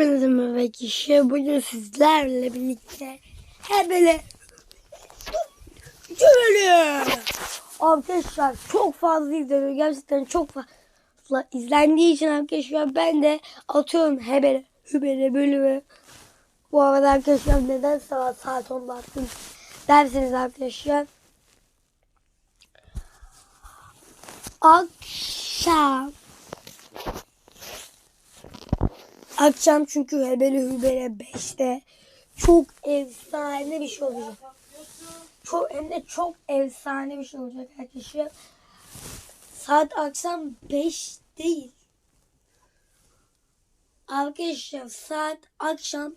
Hepinize merhaba kişi. Bugün sizlerle birlikte hep böyle şöyle arkadaşlar çok fazla izleniyor. Gerçekten çok fazla izlendiği için arkadaşlar ben de atıyorum hebele hübele bölümü. Bu arada arkadaşlar neden saat saat 10'da attım derseniz arkadaşlar. Akşam Akşam çünkü hebeli hübele 5'te çok efsane bir şey olacak. Çok hem de çok efsane bir şey olacak arkadaşlar. Saat akşam 5 değil. Arkadaşlar saat akşam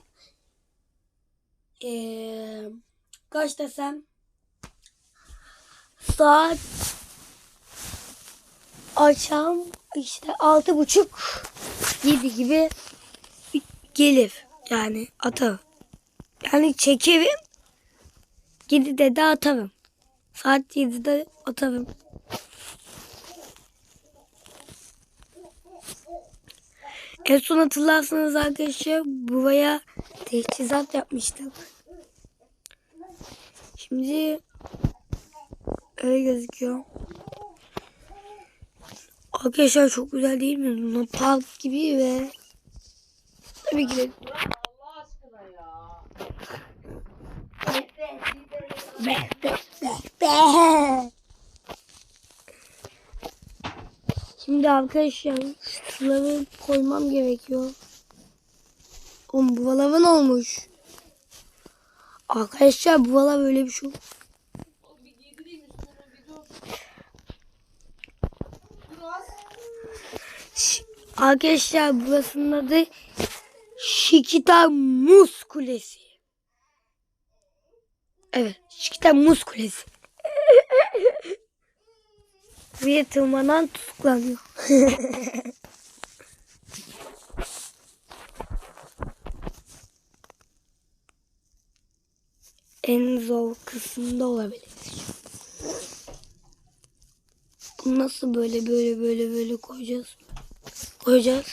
eee kaç desem saat akşam işte altı buçuk yedi gibi gelir. Yani atarım. Yani çekerim. 7'de de atarım. Saat 7'de atarım. En son hatırlarsanız arkadaşlar buraya teçhizat yapmıştık. Şimdi öyle gözüküyor. Arkadaşlar çok güzel değil mi? Luna Park gibi ve tabii ki Allah aşkına ya. Be, be, be. Şimdi arkadaşlar şuraları koymam gerekiyor. Oğlum bu lavın olmuş. Arkadaşlar bu vala böyle bir şey. Oğlum bir yedireyim üstüne bir dur. Dur az. Ş- Arkadaşlar burasının adı Şikita Muz Kulesi. Evet, Şikita Muz Kulesi. Buraya tırmanan tutuklanıyor. en zor kısımda olabilir. Nasıl böyle böyle böyle böyle koyacağız? Koyacağız.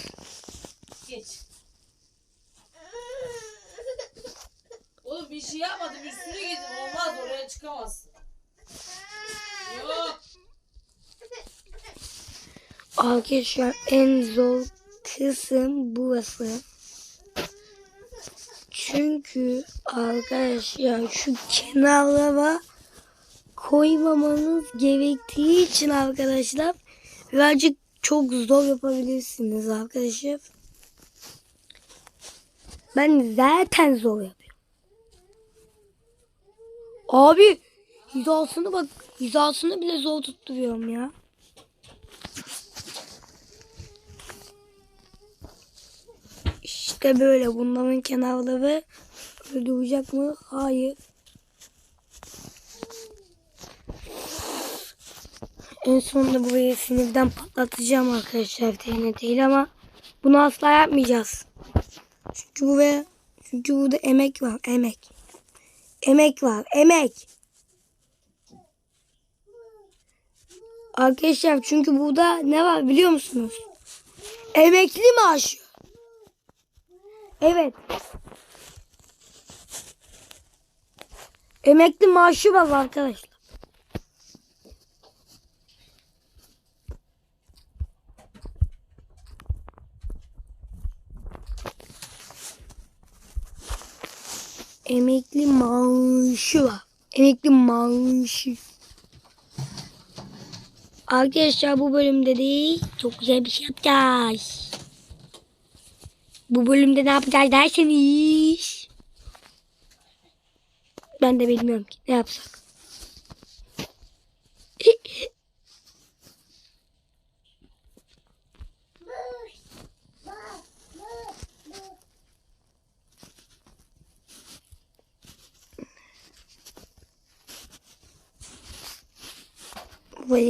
Geç. Oğlum bir şey yapmadım üstüne giydim olmaz oraya çıkamazsın. Yok. Arkadaşlar en zor kısım burası. Çünkü arkadaşlar şu kenarlara koymamanız gerektiği için arkadaşlar birazcık çok zor yapabilirsiniz arkadaşlar. Ben zaten zor yapıyorum. Abi hizasını bak hizasını bile zor tutturuyorum ya. İşte böyle bunların kenarları böyle duracak mı? Hayır. En sonunda burayı sinirden patlatacağım arkadaşlar TNT değil ama bunu asla yapmayacağız. Çünkü buraya çünkü burada emek var emek. Emek var emek. Arkadaşlar çünkü burada ne var biliyor musunuz? Emekli maaşı. Evet. Emekli maaşı var arkadaşlar. Emekli maaşı var. Emekli maaşı. Arkadaşlar bu bölümde de çok güzel bir şey yapacağız. Bu bölümde ne yapacağız derseniz. Ben de bilmiyorum ki ne yapsak.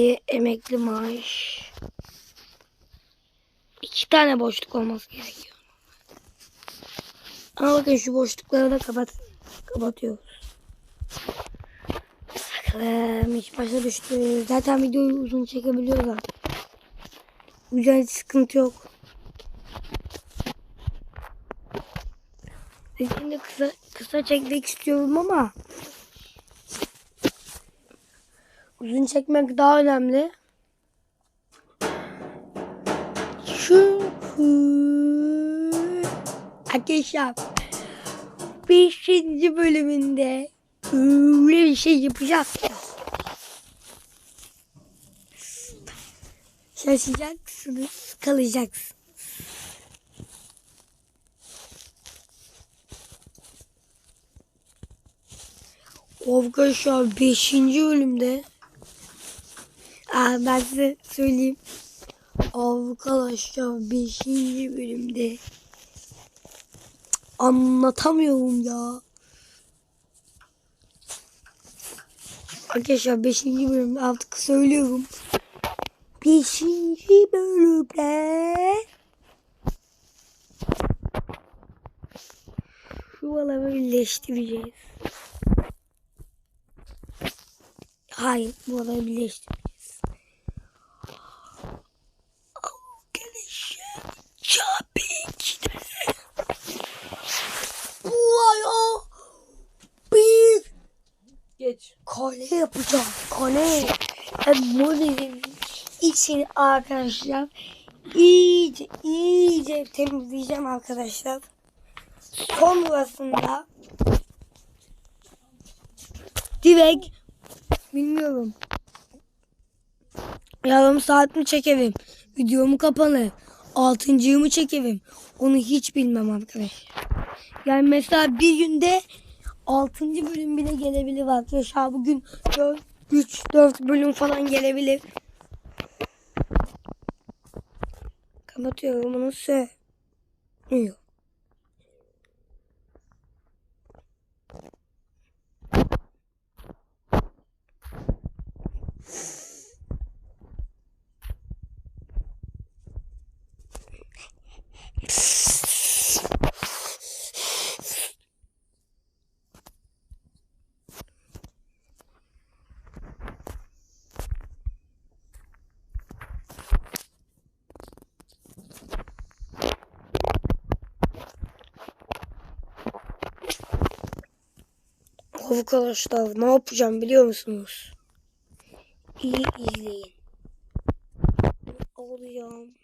Burayı emekli maaş. İki tane boşluk olması gerekiyor. Ama bakın şu boşlukları da kapat kapatıyoruz. Bakalım hiç başa düştü. Zaten videoyu uzun çekebiliyoruz artık. Bu sıkıntı yok. Dediğimde kısa, kısa çekmek istiyorum ama uzun çekmek daha önemli. Çünkü arkadaşlar 5. bölümünde öyle bir şey yapacağız. Şaşacaksınız, kalacaksınız. Arkadaşlar 5. bölümde Aa, ben size söyleyeyim. Arkadaşlar 5. bölümde anlatamıyorum ya. Arkadaşlar 5. bölümde artık söylüyorum. 5. bölümde şuraları birleştireceğiz. Hayır, buraları birleştireceğiz. Arkadaşlar, tabii ki de buraya bir Geç. kale yapacağım. Kale. Hem modelin içini arkadaşlar iyice iyice temizleyeceğim arkadaşlar. Sonrasında direkt bilmiyorum. Yarım saat mi çekerim? Videomu kapanır. Altıncıyı mı çekerim? Onu hiç bilmem arkadaşlar. Yani mesela bir günde 6. bölüm bile gelebilir arkadaşlar. Bugün 4, 3, 4 bölüm falan gelebilir. Kapatıyorum onu sığmıyor. Arkadaşlar ne yapacağım biliyor musunuz? İyi izleyin. Alacağım.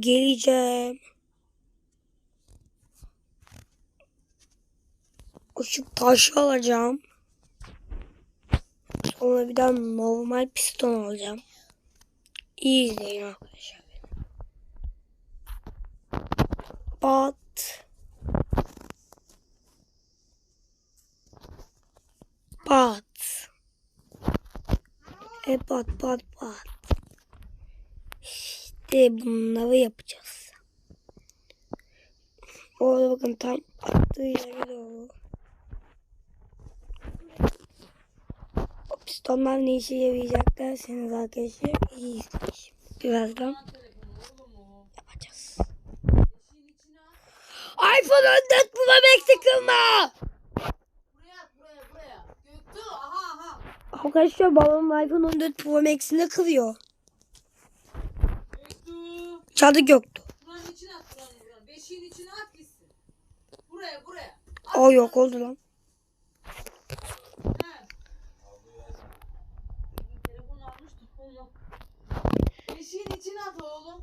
Geleceğim. Küçük taş alacağım. Sonra bir daha normal piston alacağım. İyi izleyin arkadaşlar. Bat. Bat. E bat bat bat. İşte bunları yapacağız. Orada bakın tam attığı yere doğru. O pistonlar ne işe yarayacak derseniz arkadaşlar iyi izleyin. Birazdan yapacağız. İPhone 14 Pro Max tıkılma. Buraya at buraya buraya. Göktuğ aha aha. Arkadaşlar babam iPhone 14 Pro Max'ini kırıyor. Çaldı göktü. Buranın içine at buranın buranın. Beşiğin içine at gitsin. Buraya buraya. O yok oldu lan. Beşiğin içine at oğlum.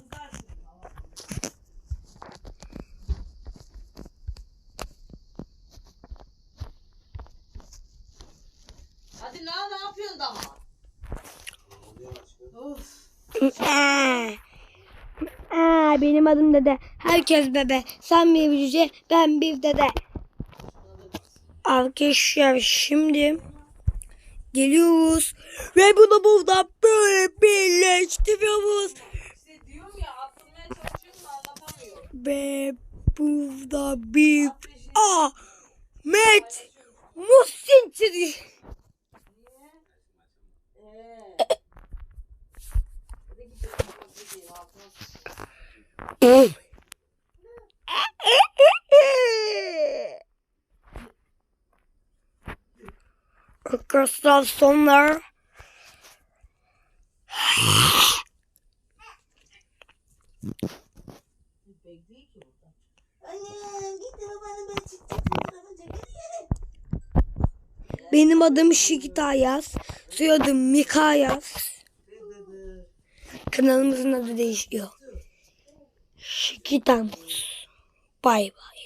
adım dede. Herkes bebe. Sen bir cüce, ben bir dede. Arkadaşlar şimdi geliyoruz. Ve bunu burada böyle birleştiriyoruz. İşte. Ve burada bir Ahmet Muhsin çizgi. Arkadaşlar çekelim. Benim adım Şikitayas. Soyadım Mikayas. Kanalımızın adı değişiyor. Şikitamus. Bay bay.